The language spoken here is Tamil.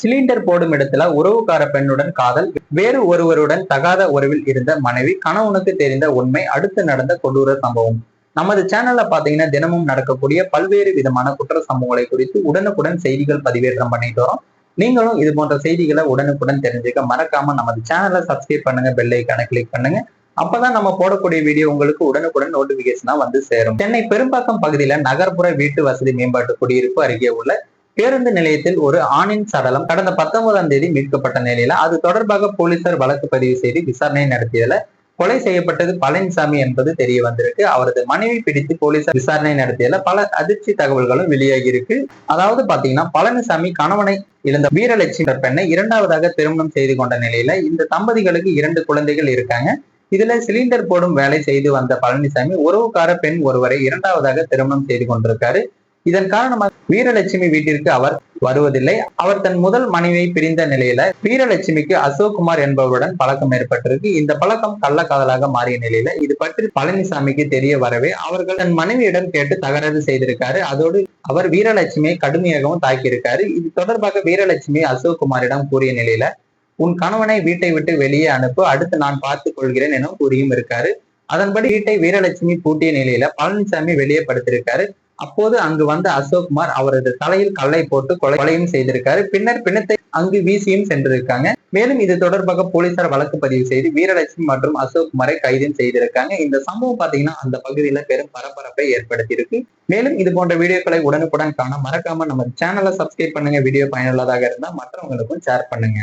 சிலிண்டர் போடும் இடத்துல உறவுக்கார பெண்ணுடன் காதல் வேறு ஒருவருடன் தகாத உறவில் இருந்த மனைவி கணவனுக்கு தெரிந்த உண்மை அடுத்து நடந்த கொடூர சம்பவம். நமது சேனல்ல பாத்தீங்கன்னா தினமும் நடக்கக்கூடிய பல்வேறு விதமான குற்ற சம்பவங்களை குறித்து உடனுக்குடன் செய்திகள் பதிவேற்றம் பண்ணிட்டு வரோம் நீங்களும் இது போன்ற செய்திகளை உடனுக்குடன் தெரிஞ்சுக்க மறக்காம நமது சேனலை சப்ஸ்கிரைப் பண்ணுங்க பெல் ஐக்கான கிளிக் பண்ணுங்க. அப்பதான் நம்ம போடக்கூடிய வீடியோ உங்களுக்கு உடனுக்குடன் நோட்டிபிகேஷனா வந்து சேரும். சென்னை பெரும்பாக்கம் பகுதியில நகர்ப்புற வீட்டு வசதி மேம்பாட்டு குடியிருப்பு அருகே உள்ள பேருந்து நிலையத்தில் ஒரு ஆணின் சடலம் கடந்த பத்தொன்பதாம் தேதி மீட்கப்பட்ட நிலையில அது தொடர்பாக போலீசார் வழக்கு பதிவு செய்து விசாரணை நடத்தியதுல கொலை செய்யப்பட்டது பழனிசாமி என்பது தெரிய வந்திருக்கு. அவரது மனைவி பிடித்து போலீசார் விசாரணை நடத்தியதுல பல அதிர்ச்சி தகவல்களும் வெளியாகி இருக்கு. அதாவது பாத்தீங்கன்னா பழனிசாமி கணவனை இழந்த வீரலட்சுமி பெண்ணை இரண்டாவதாக திருமணம் செய்து கொண்ட நிலையில இந்த தம்பதிகளுக்கு இரண்டு குழந்தைகள் இருக்காங்க. இதுல சிலிண்டர் போடும் வேலை செய்து வந்த பழனிசாமி உறவுக்கார பெண் ஒருவரை இரண்டாவதாக திருமணம் செய்து கொண்டிருக்காரு. இதன் காரணமாக வீரலட்சுமி வீட்டிற்கு அவர் வருவதில்லை. அவர் தன் முதல் மனைவியை பிரிந்த நிலையில வீரலட்சுமிக்கு அசோக்குமார் என்பவருடன் பழக்கம் ஏற்பட்டிருக்கு. இந்த பழக்கம் கள்ளக்காதலாக மாறிய நிலையில இது பற்றி பழனிசாமிக்கு தெரிய வரவே அவர்கள் தன் மனைவியிடம் கேட்டு தகராறு செய்திருக்காரு. அதோடு அவர் வீரலட்சுமியை கடுமையாகவும் தாக்கியிருக்காரு. இது தொடர்பாக வீரலட்சுமி அசோக்குமாரிடம் கூறிய நிலையில உன் கணவனை வீட்டை விட்டு வெளியே அனுப்பு. அடுத்து நான் பார்த்துக் கொள்கிறேன் என கூறியும் இருக்காரு. அதன்படி வீட்டை வீரலட்சுமி பூட்டிய நிலையில பழனிசாமி வெளியே படுத்திருக்காரு. அப்போது அங்கு வந்த அசோக்குமார் அவரது தலையில் கல்லை போட்டு கொலை கொலையும் செய்திருக்காரு. பின்னர் பிணத்தை அங்கு வீசியும் சென்றிருக்காங்க. மேலும் இது தொடர்பாக போலீசார் வழக்கு பதிவு செய்து வீரலட்சுமி மற்றும் அசோக்குமாரை கைதும் செய்திருக்காங்க. இந்த சம்பவம் பாத்தீங்கன்னா அந்த பகுதியில பெரும் பரபரப்பை ஏற்படுத்தியிருக்கு. மேலும் இது போன்ற வீடியோக்களை உடனுக்குடன் காண மறக்காம நம்ம சேனலை சப்ஸ்கிரைப் பண்ணுங்க. வீடியோ பயனுள்ளதாக இருந்தா மற்றவங்களுக்கும் ஷேர் பண்ணுங்க.